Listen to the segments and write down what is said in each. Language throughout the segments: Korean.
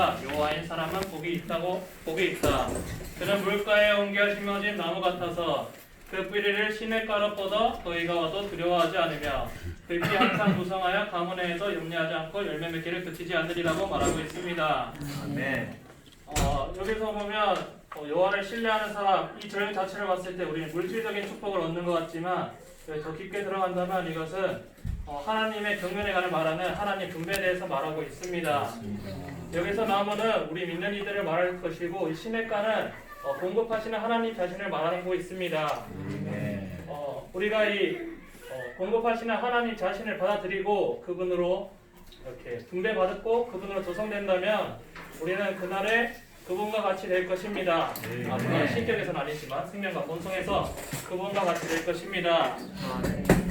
자가 여호와인 사람은 복이 있다고 복이 있다. 그는 물가에 옮겨 심어진 나무 같아서 그 뿌리를 시냇가로 뻗어 너희가 와도 두려워하지 않으며 그 잎이 항상 무성하여 가문에도 염려하지 않고 열매 맺기를 그치지 않으리라고 말하고 있습니다. 아멘. 어, 여기서 보면 어, 여호와를 신뢰하는 사람 이 절용 자체를 봤을 때 우리는 물질적인 축복을 얻는 것 같지만 더 깊게 들어간다면 이것은 어, 하나님의 경륜에 관해 말하는 하나님 분배에 대해서 말하고 있습니다. 여기서 나무는 우리 믿는 이들을 말할 것이고 이 시냇가는 어, 공급하시는 하나님 자신을 말하고 있습니다. 아멘. 어, 우리가 이 어, 공급하시는 하나님 자신을 받아들이고 그분으로 이렇게 분배받았고 그분으로 조성된다면 우리는 그날에 그분과 같이 될 것입니다. 아, 물론 신격에서는 아니지만 생명과 본성에서 그분과 같이 될 것입니다.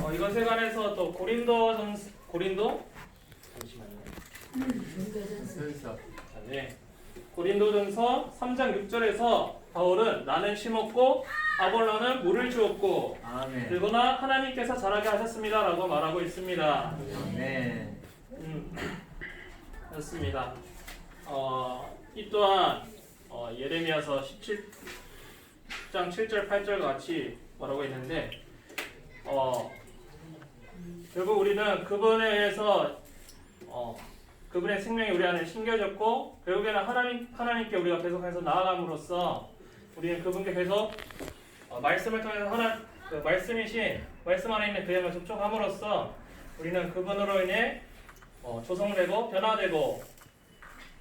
어, 이것에 관해서 또 고린도 전 고린도 잠시만요. 자, 네. 고린도전서 3장 6절에서 바울은 나는 심었고 아볼로는 물을 주었고 아멘. 그러나 하나님께서 자라게 하셨습니다라고 말하고 있습니다. 아멘. 음, 그렇습니다. 어, 이 또한 어, 예레미야서 17장 7절 8절 같이 말하고 있는데 어, 결국 우리는 그분에 의해서 어, 그분의 생명이 우리 안에 심겨졌고 결국에는 하나님 하나님께 우리가 계속해서 나아감으로써 우리는 그분께 계속 어, 말씀을 통해서 하나 그 말씀이신 말씀 안에 있는 그 영을 접촉함으로써 우리는 그분으로 인해 어, 조성되고 변화되고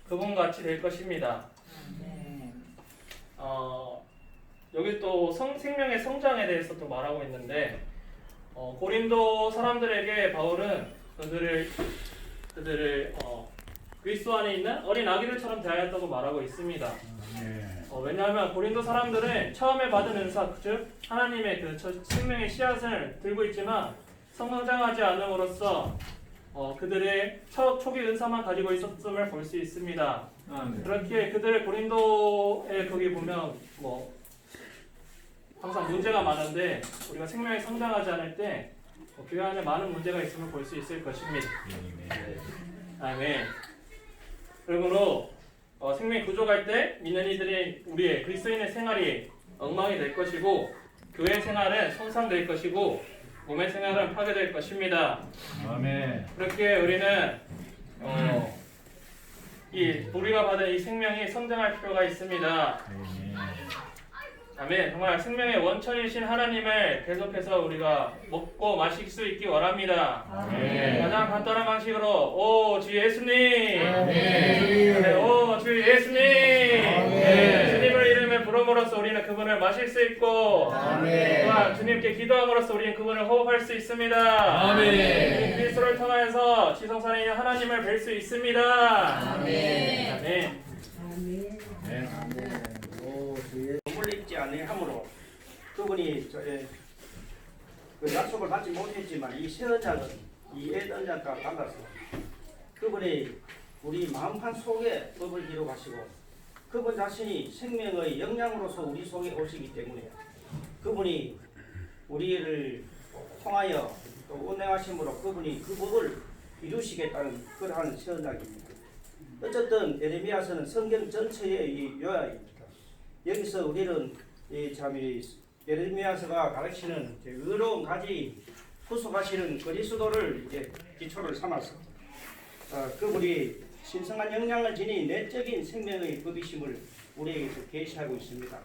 그분 같이 될 것입니다. 어, 여기 또 성, 생명의 성장에 대해서 또 말하고 있는데 어, 고린도 사람들에게 바울은 그들을 그들을 어, 그리스도 안에 있는 어린 아기들처럼 대하였다고 말하고 있습니다. 어, 왜냐하면 고린도 사람들은 처음에 받은 은사, 즉 하나님의 그 첫- 생명의 씨앗을 들고 있지만 성장하지 않음으로써 어, 그들의 첫 초기 은사만 가지고 있었음을 볼 수 있습니다. 아멘. 그렇기에 그들 고린도에 거기 보면 뭐 항상 문제가 많은데 우리가 생명이 성장하지 않을 때 어, 교회 안에 많은 문제가 있음을 볼 수 있을 것입니다. 아멘. 그러므로 어, 생명이 부족할 때 믿는 이들이 우리의 그리스도인의 생활이 엉망이 될 것이고 교회 생활은 손상될 것이고 몸의 생활은 파괴될 것입니다. 아멘. 그렇게 우리는 어, 이 우리가 받은 이 생명이 성장할 필요가 있습니다. 아멘. 정말 생명의 원천이신 하나님을 계속해서 우리가 먹고 마실 수 있기 원합니다. 아멘. 가장 간단한 방식으로 오 주 예수님, 아멘. 네, 오 주 예수님, 아멘. 주 부름으로써 우리는 그분을 마실 수 있고 아멘. 또한 주님께 기도함으로써 우리는 그분을 호흡할 수 있습니다. 아멘. 그리스도를 통하여서 지성산에 있는 하나님을 뵐 수 있습니다. 아멘. 아멘. 물리지 아니하므로 그분이 저의 그 약속을 받지 못했지만 이 세언장은 이 애언장과 달라서 그분이 우리 마음판 속에 법을 기록하시고 그분 자신이 생명의 영향으로서 우리 속에 오시기 때문에 그분이 우리를 통하여 또 운행하심으로 그분이 그 법을 이루시겠다는 그러한 세언장입니다. 어쨌든 에레미야서는 성경 전체의 이 요약입니다. 여기서 우리는 이 참이 예레미야서가 가르치는 의로운 가지 후속하시는 그리스도를 이제 기초를 삼아서 어, 그분이 신성한 영향을 지닌 내적인 생명의 법이심을 우리에게서 계시하고 있습니다.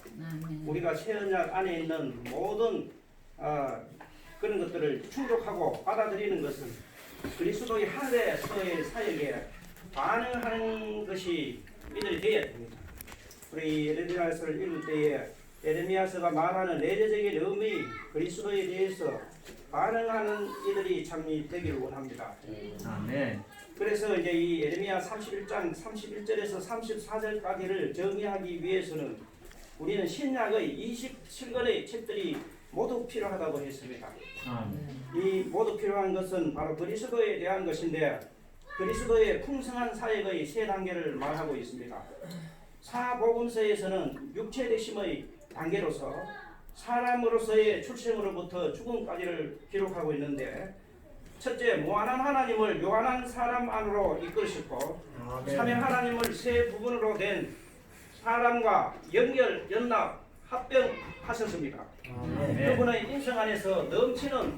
우리가 새 언약 안에 있는 모든 어, 그런 것들을 충족하고 받아들이는 것은 그리스도의 하늘에서의 사역에 반응하는 것이 이들이 되어야 됩니다. 우리 에레미야서를 읽을 때에 에레미야서가 말하는 내재적인 의미 그리스도에 대해서 반응하는 이들이 참 되기를 원합니다. 아멘. 그래서 이제 이 에레미야 31장 31절에서 34절까지를 정리하기 위해서는 우리는 신약의 27권의 책들이 모두 필요하다고 했습니다. 아멘. 이 모두 필요한 것은 바로 그리스도에 대한 것인데 그리스도의 풍성한 사역의 세 단계를 말하고 있습니다. 사복음서에서는 육체 되심의 단계로서 사람으로서의 출생으로부터 죽음까지를 기록하고 있는데 첫째 무한한 하나님을 요한한 사람 안으로 이끌으셨고 삼위 하나님을 세 부분으로 된 사람과 연결, 연합, 합병하셨습니다. 아멘. 그분의 인성 안에서 넘치는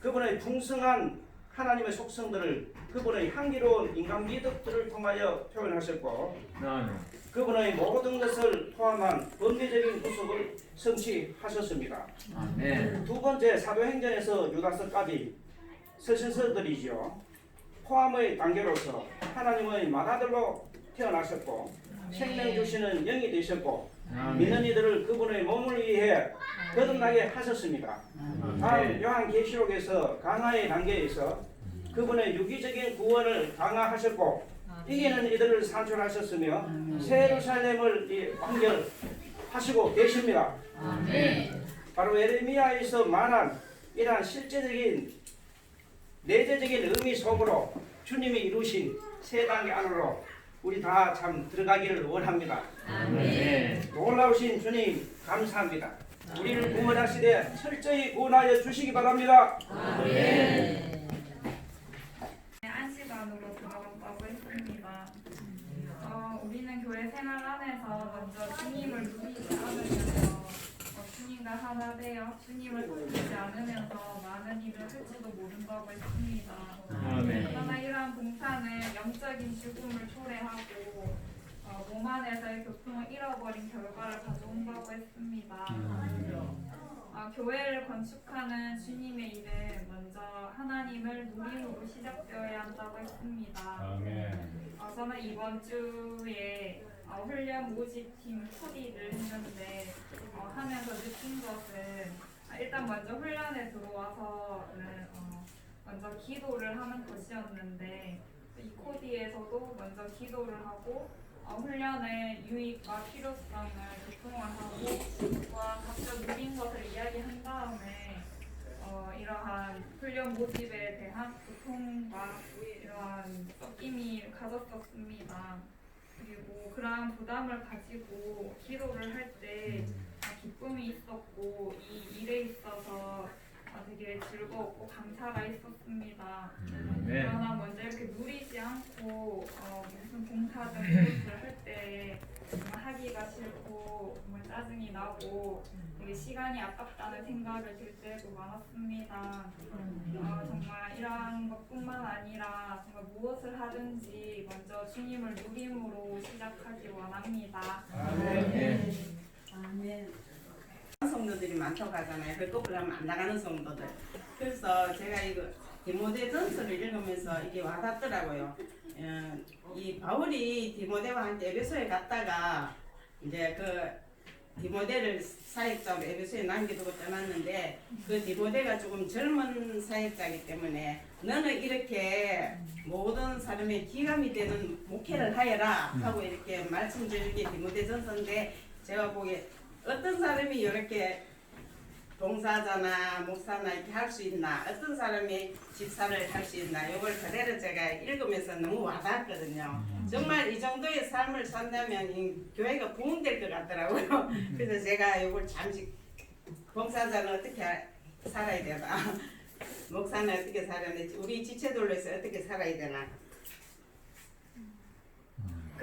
그분의 풍성한 하나님의 속성들을 그분의 향기로운 인간 미덕들을 통하여 표현하셨고 아멘. 그분의 모든 것을 포함한 번개적인 구속을 성취하셨습니다. 아멘. 두 번째 사도행전에서 유다서까지 서신서들이죠. 포함의 단계로서 하나님의 맏아들로 태어나셨고 생명 주시는 영이 되셨고 믿는 아멘. 이들을 그분의 몸을 위해 거듭나게 하셨습니다. 다음 아멘. 요한계시록에서 강화의 단계에서 그분의 유기적인 구원을 강화하셨고 이기는 이들을 산출하셨으며 새 예루살렘을 이 완결하시고 계십니다. 바로 에레미야에서 말한 이러한 실제적인 내재적인 의미 속으로 주님이 이루신 세 단계 안으로 우리 다 참 들어가기를 원합니다. 아멘. 놀라우신 주님 감사합니다. 우리를 구원하시되 철저히 구원하여 주시기 바랍니다. 네, 안식안으로 들어간다고 했습니다. 어, 우리는 교회 생활 안에서 먼저 주님을 누리지 않으면서 어, 주님과 하나 되어 주님을 섬기지 않으면서 일을 할지도 모른다고 했습니다. 아멘. 그러나 이러한 봉사는 영적인 죽음을 초래하고 어, 몸 안에서의 교통을 잃어버린 결과를 가져온다고 했습니다. 어, 교회를 건축하는 주님의 일은 먼저 하나님을 누림으로 시작되어야 한다고 했습니다. 어, 저는 이번 주에 어, 훈련 모집팀 코디를 했는데 어, 하면서 느낀 것은 아, 일단 먼저 훈련에 들어와서는 어, 먼저 기도를 하는 것이었는데 이 코디에서도 먼저 기도를 하고 어, 훈련의 유익과 필요성을 교통화하고 와 각자 누린 것을 이야기한 다음에 어, 이러한 훈련 모집에 대한 고통과 이러한 섞임이 가졌었습니다. 그리고 그러한 부담을 가지고 기도를 할때 기쁨이 있었고 이 일에 있어서 어, 되게 즐거웠고 감사가 있었습니다. 아멘. 그러나 먼저 이렇게 누리지 않고 어, 무슨 봉사든 무엇을 할때 정말 하기가 싫고 정말 짜증이 나고 되게 시간이 아깝다는 생각을 들 때도 많았습니다. 어, 정말 이러한 것뿐만 아니라 정말 무엇을 하든지 먼저 주님을 누림으로 시작하기 원합니다. 아멘. 성도들이 많다고 하잖아요. 배꼽을 하면 안 나가는 성도들. 그래서 제가 이거 디모데 전서를 읽으면서 이게 와닿더라고요. 어, 이 바울이 디모데와 함께 에베소에 갔다가 이제 그 디모데를 사역자로 에베소에 남겨두고 떠났는데 그 디모데가 조금 젊은 사역자이기 때문에 너는 이렇게 모든 사람의 기감이 되는 목회를 하여라 하고 이렇게 말씀드린 게 디모데 전서인데 제가 보기에 어떤 사람이 이렇게 봉사자나 목사나 이렇게 할 수 있나? 어떤 사람이 집사를 할 수 있나? 이걸 그대로 제가 읽으면서 너무 와닿았거든요. 정말 이 정도의 삶을 산다면 이 교회가 부흥될 것 같더라고요. 그래서 제가 이걸 잠시 봉사자는 어떻게 하- 살아야 되나? 목사는 어떻게 살아야 되지 우리 지체들로서 어떻게 살아야 되나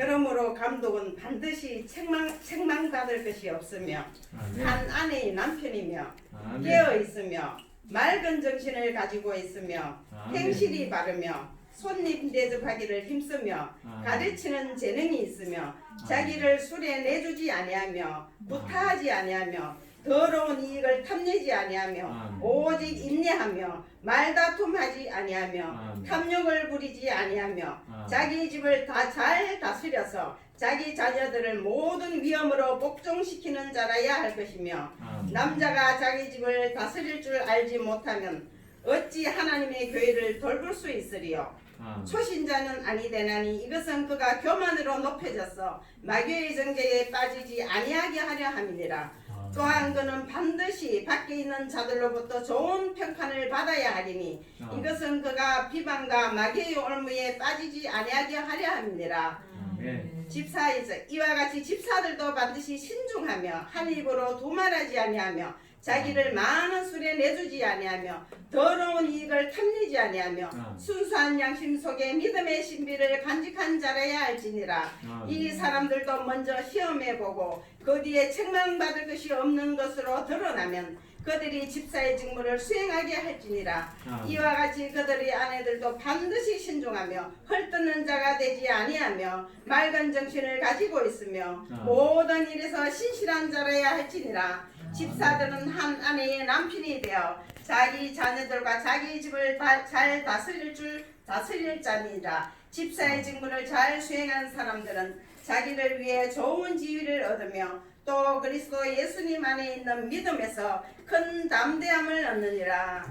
그러므로 감독은 반드시 책망, 책망받을 것이 없으며 아멘. 한 아내의 남편이며 아멘. 깨어 있으며 맑은 정신을 가지고 있으며 아멘. 행실이 바르며 손님 대접하기를 힘쓰며 아멘. 가르치는 재능이 있으며 자기를 술에 내주지 아니하며 구타하지 아니하며 더러운 이익을 탐내지 아니하며 아멘. 오직 인내하며 말다툼하지 아니하며 아멘. 탐욕을 부리지 아니하며 아멘. 자기 집을 다 잘 다스려서 자기 자녀들을 모든 위험으로 복종시키는 자라야 할 것이며 아멘. 남자가 자기 집을 다스릴 줄 알지 못하면 어찌 하나님의 교회를 돌볼 수 있으리요 아멘. 초신자는 아니되나니 이것은 그가 교만으로 높여져서 마귀의 정죄에 빠지지 아니하게 하려 함이니라 또한 그는 반드시 밖에 있는 자들로부터 좋은 평판을 받아야 하리니 아멘. 이것은 그가 비방과 마귀의 올무에 빠지지 아니하게 하려 함이니라 아멘. 집사에서 이와 같이 집사들도 반드시 신중하며 한 입으로 두말하지 아니하며 자기를 많은 술에 내주지 아니하며 더러운 이익을 탐내지 아니하며 아멘. 순수한 양심 속에 믿음의 신비를 간직한 자라야 할지니라 이 사람들도 먼저 시험해보고 그 뒤에 책망받을 것이 없는 것으로 드러나면 그들이 집사의 직무를 수행하게 할지니라. 이와 같이 그들의 아내들도 반드시 신중하며 헐뜯는 자가 되지 아니하며 맑은 정신을 가지고 있으며 아. 모든 일에서 신실한 자라야 할지니라. 집사들은 한 아내의 남편이 되어 자기 자녀들과 자기 집을 다- 잘 다스릴 줄 다스릴 자니라 집사의 직무를 잘 수행한 사람들은 자기를 위해 좋은 지위를 얻으며 또 그리스도 예수님 안에 있는 믿음에서 큰 담대함을 얻느니라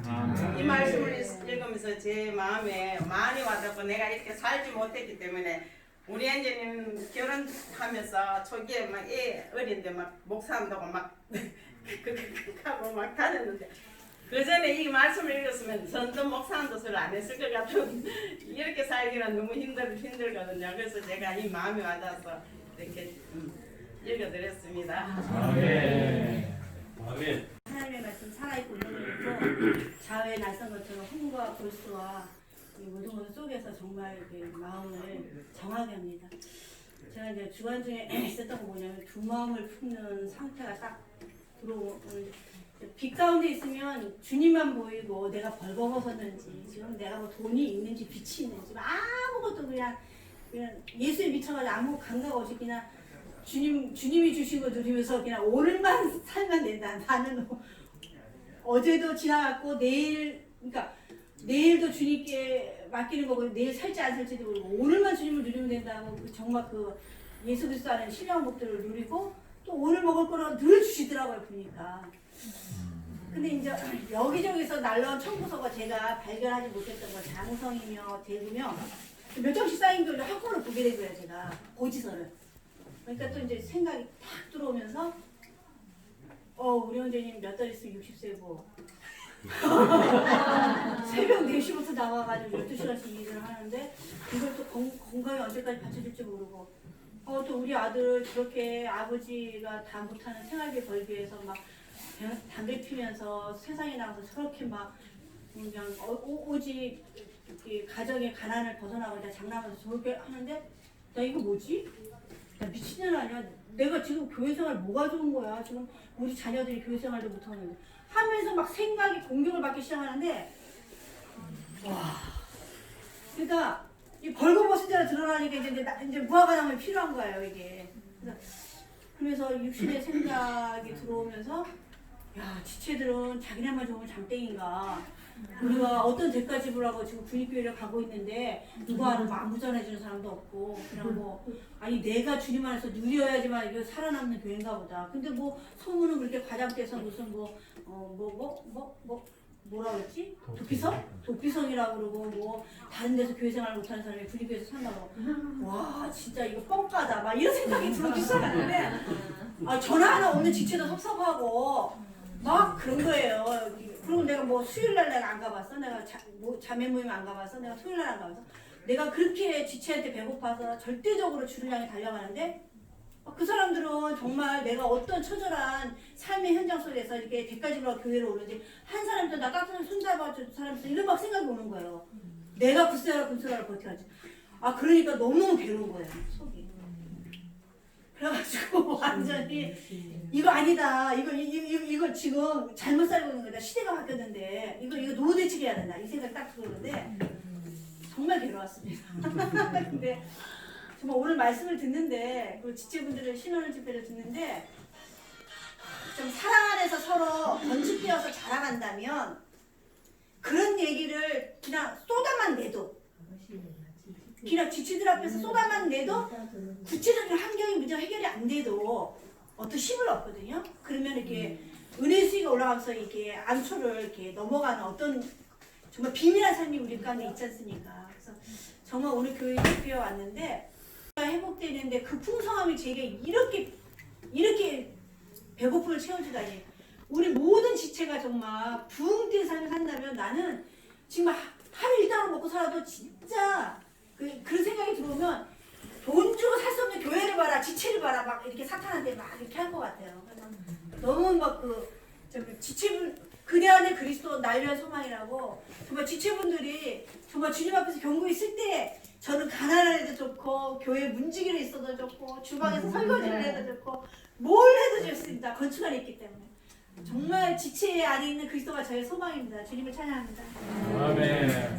이 말씀을 읽으면서 제 마음에 많이 와닿고 내가 이렇게 살지 못했기 때문에 우리 엔제님 결혼하면서 초기에 막애 어린데 막 목사한다고 막 하고 막 다녔는데 그 전에 이 말씀을 읽었으면 선전 목사한 뜻을 안 했을 것 같은 이렇게 살기는 너무 힘들 힘들거든요. 그래서 제가 이 마음이 와닿아서 이렇게 음, 읽어드렸습니다. 아멘. 아멘. 하나님의 말씀 살아있고 있는 것도 자외 낯선 것처럼 흠과 골수와 이 모든 것 속에서 정말 이렇게 마음을 정하게 합니다. 제가 이제 주간 중에 있었던 거 뭐냐면 두 마음을 품는 상태가 딱 들어오는 빛 가운데 있으면 주님만 보이고 내가 벌거벗었는지 지금 내가 뭐 돈이 있는지 빛이 있는지 아무것도 그냥 그냥 예수에 미쳐가지고 아무 감각 없이 그냥 주님 주님이 거 누리면서 그냥 오늘만 살면 된다. 나는 어제도 지나갔고 내일 그러니까 내일도 주님께 맡기는 거고 내일 살지 안 살지도 모르고 오늘만 주님을 누리면 된다고 그 정말 그 예수 그리스도 안에 신령복들을 누리고 또 오늘 먹을 거는 늘 주시더라고요 보니까. 근데 이제 여기저기서 날라온 청구서가 제가 발견하지 못했던 거 장성이며 대구며 몇 장씩 쌓인 걸 한꺼번에 보게 된 거예요 제가 고지서를. 그러니까 또 이제 생각이 탁 들어오면서 어 우리 원장님 몇 달 있으면 60세고 새벽 4시부터 나와가지고 12시간씩 일을 하는데 이걸 또 건, 건강에 언제까지 받쳐줄지 모르고 어 또 우리 아들 저렇게 아버지가 다 못하는 생활비 벌기 위해서 막 대- 담배 피면서 세상에 나가서 저렇게 막 그냥 어, 오, 오직 가정의 가난을 벗어나고 이제 장남하면서 저렇게 하는데 나 이거 뭐지? 나 미친년 아니야? 내가 지금 교회 생활 뭐가 좋은 거야? 지금 우리 자녀들이 교회 생활도 못하는데 하면서 막 생각이 공격을 받기 시작하는데 와 그러니까 이 벌거벗은 자로 드러나니까 이제 나- 이제 무화과나물 필요한 거예요 이게 그래서, 그래서 육신의 생각이 들어오면서 야 지체들은 자기네만 좋으면 장땡인가? 우리가 어떤 대가 지불하고 지금 군입교회를 가고 있는데 누가 하는 거 안부전해주는 사람도 없고. 그냥 뭐 아니 내가 주님 안에서 누려야지만 이거 살아남는 교회인가 보다. 근데 뭐 소문은 그렇게 과장돼서 무슨 뭐 어 뭐 뭐 뭐 뭐 뭐라 그랬지? 도피성? 도피성이라고 그러고 뭐 다른 데서 교회 생활 못하는 사람이 군입교회에서 산다고. 와 진짜 이거 뻥까다. 막 이런 생각이 들기 시작하는데 아 전화 하나 없는 지체도 섭섭하고 막 그런 거예요. 그리고 내가 뭐 수요일 날 내가 안 가봤어. 내가 자, 뭐 자매 모임 안 가봤어. 내가 토요일 날 안 가봤어. 내가 그렇게 지체한테 배고파서 절대적으로 향해 달려가는데 어, 그 사람들은 정말 내가 어떤 처절한 삶의 현장 속에서 이렇게 대가지로 교회를 오는지 한 사람도 나 따뜻한 손 잡아줄 사람도 이런 막 생각이 오는 거예요. 내가 굳세라 굳세라 버텨야지. 아 그러니까 너무너무 괴로운 거예요 속이. 완전히 이거 아니다. 이거 이, 이, 이- 이거 지금 잘못 살고 있는 거다. 시대가 바뀌었는데 이거 이거 노후 대책해야 된다. 이 생각 딱 들었는데 정말 괴로웠습니다. 근데 정말 오늘 말씀을 듣는데 그 지체분들을 신원을 집회를 듣는데 좀 사랑 안에서 서로 건축되어서 자라간다면 그런 얘기를 그냥 쏟아만 내도 그냥 지치들 앞에서 쏟아만 내도 구체적인 환경이 문제 해결이 안 돼도 어떤 힘을 얻거든요. 그러면 이렇게 은혜 수위가 올라가면서 이렇게 암초를 이렇게 넘어가는 어떤 정말 비밀한 삶이 우리 가운데 있지 않습니까? 그래서 정말 오늘 교회 집회에 왔는데 회복되는데 그 풍성함이 제게 이렇게 이렇게 배고픔을 채워주다니 우리 모든 지체가 정말 부흥된 삶을 산다면 나는 지금 하- 하루 일당을 먹고 살아도 진짜 그, 그런 생각이 들어오면 돈 주고 살 수 없는 교회를 봐라 지체를 봐라 막 이렇게 사탄한테 막 이렇게 할 것 같아요. 그래서 너무 막그 저기 지체분 그대 안에 그리스도 날 위한 소망이라고 정말 지체분들이 정말 주님 앞에서 경고 있을 때 저는 가난한 애도 좋고 교회 문지기로 있어도 좋고 주방에서 설거지를 해도 좋고 뭘 해도 좋습니다. 건축 안에 있기 때문에. 정말 지체 안에 있는 그리스도가 저의 소망입니다. 주님을 찬양합니다. 아멘.